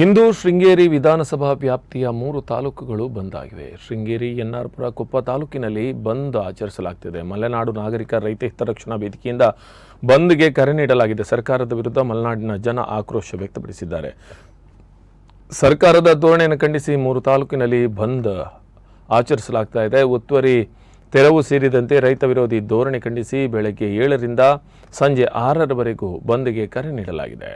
ಇಂದು ಶೃಂಗೇರಿ ವಿಧಾನಸಭಾ ವ್ಯಾಪ್ತಿಯ ಮೂರು ತಾಲೂಕುಗಳು ಬಂದ್ ಆಗಿವೆ. ಶೃಂಗೇರಿ ಎನ್ಆರ್ಪುರ ಕೊಪ್ಪ ತಾಲೂಕಿನಲ್ಲಿ ಬಂದ್ ಆಚರಿಸಲಾಗ್ತಿದೆ. ಮಲೆನಾಡು ನಾಗರಿಕ ರೈತ ಹಿತರಕ್ಷಣಾ ವೇದಿಕೆಯಿಂದ ಬಂದ್ಗೆ ಕರೆ ನೀಡಲಾಗಿದೆ. ಸರ್ಕಾರದ ವಿರುದ್ಧ ಮಲೆನಾಡಿನ ಜನ ಆಕ್ರೋಶ ವ್ಯಕ್ತಪಡಿಸಿದ್ದಾರೆ. ಸರ್ಕಾರದ ಧೋರಣೆಯನ್ನು ಖಂಡಿಸಿ ಮೂರು ತಾಲೂಕಿನಲ್ಲಿ ಬಂದ್ ಆಚರಿಸಲಾಗ್ತಾ ಇದೆ. ಒತ್ತುವರಿ ತೆರವು ಸೇರಿದಂತೆ ರೈತ ವಿರೋಧಿ ಧೋರಣೆ ಖಂಡಿಸಿ ಬೆಳಗ್ಗೆ ಏಳರಿಂದ ಸಂಜೆ ಆರರವರೆಗೂ ಬಂದ್ಗೆ ಕರೆ ನೀಡಲಾಗಿದೆ.